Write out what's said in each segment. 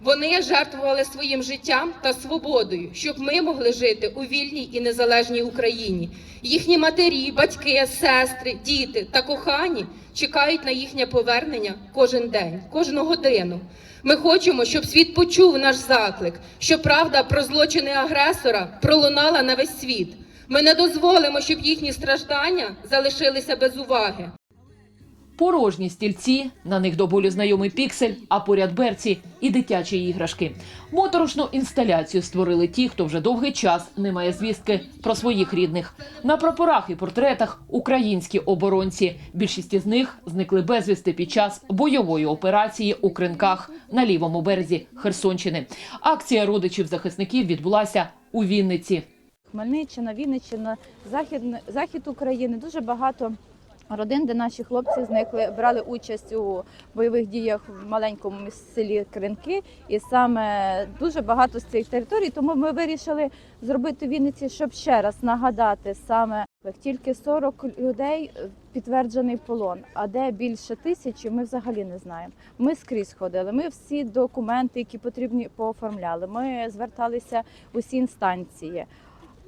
Вони жертвували своїм життям та свободою, щоб ми могли жити у вільній і незалежній Україні. Їхні матері, батьки, сестри, діти та кохані чекають на їхнє повернення кожен день, кожну годину. Ми хочемо, щоб світ почув наш заклик, щоб правда про злочини агресора пролунала на весь світ. Ми не дозволимо, щоб їхні страждання залишилися без уваги. Порожні стільці, на них до болю знайомий піксель, а поряд берці і дитячі іграшки. Моторошну інсталяцію створили ті, хто вже довгий час не має звістки про своїх рідних. На прапорах і портретах українські оборонці. Більшість із них зникли безвісти під час бойової операції у Кринках на лівому березі Херсонщини. Акція родичів захисників відбулася у Вінниці. Хмельниччина, Вінниччина, захід, захід України. Дуже багато родин, де наші хлопці зникли, брали участь у бойових діях в маленькому селі Кринки. І саме дуже багато з цих територій. Тому ми вирішили зробити в Вінниці, щоб ще раз нагадати саме тільки 40 людей е, підтверджений полон. А де більше тисячі, ми взагалі не знаємо. Ми скрізь ходили. Ми всі документи, які потрібні, пооформляли. Ми зверталися усі інстанції.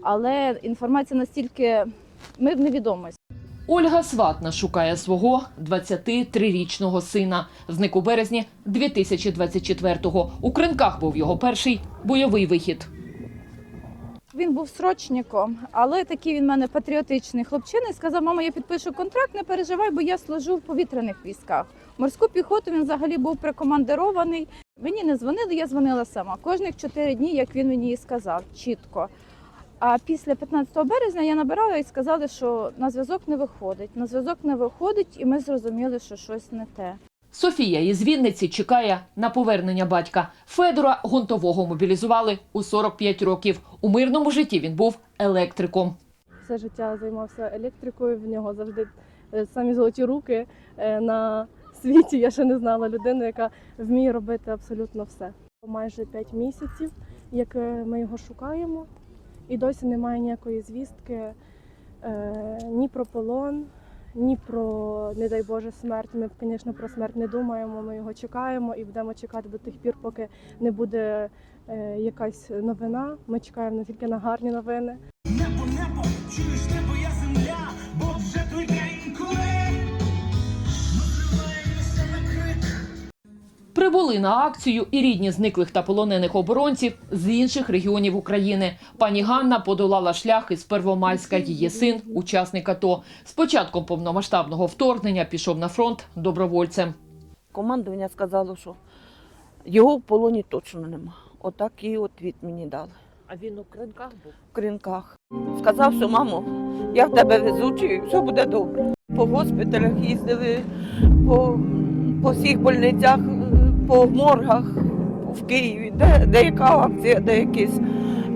Але інформація настільки ми в невідомості. Ольга Сватна шукає свого 23-річного сина. Зник у березні 2024-го. У Кринках був його перший бойовий вихід. Він був срочником, але такий він в мене патріотичний хлопчина. Сказав, мама, я підпишу контракт, не переживай, бо я служу в повітряних військах. Морську піхоту він взагалі був прикомандирований. Мені не дзвонили, я дзвонила сама. Кожних чотири дні, як він мені і сказав, чітко. А після 15 березня я набирала і сказали, що на зв'язок не виходить. На зв'язок не виходить, і ми зрозуміли, що щось не те. Софія із Вінниці чекає на повернення батька. Федора Гонтового мобілізували у 45 років. У мирному житті він був електриком. все життя займався електрикою. В нього завжди е, самі золоті руки е, на світі. Я ще не знала людину, яка вміє робити абсолютно все. Майже 5 місяців, як е, ми його шукаємо, і досі немає ніякої звістки е, ні про полон, ні про, не дай Боже, смерть. Ми, звісно, про смерть не думаємо. Ми його чекаємо і будемо чекати до тих пір, поки не буде е, якась новина. Ми чекаємо тільки на гарні новини. Небо, небо, чуєш небо, я Прибули на акцію і рідні зниклих та полонених оборонців з інших регіонів України. Пані Ганна подолала шлях із Первомайська. Її син, учасник АТО. З початком повномасштабного вторгнення пішов на фронт добровольцем. Командування сказало, що його в полоні точно нема. Отак і отвіт мені дали. А він у кринках був. В кринках. Сказав, що мамо, я в тебе везучий, все буде добре. По госпіталях їздили, по, по всіх больницях, по моргах в Києві, де, де яка акція, де якийсь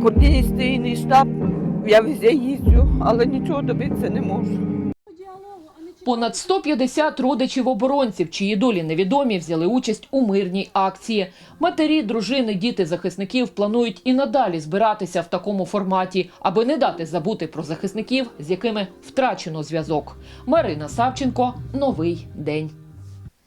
координаційний штаб. Я везде їздю, але нічого добитися не можу. Понад 150 родичів оборонців, чиї долі невідомі, взяли участь у мирній акції. Матері, дружини, діти захисників планують і надалі збиратися в такому форматі, аби не дати забути про захисників, з якими втрачено зв'язок. Марина Савченко, новий день.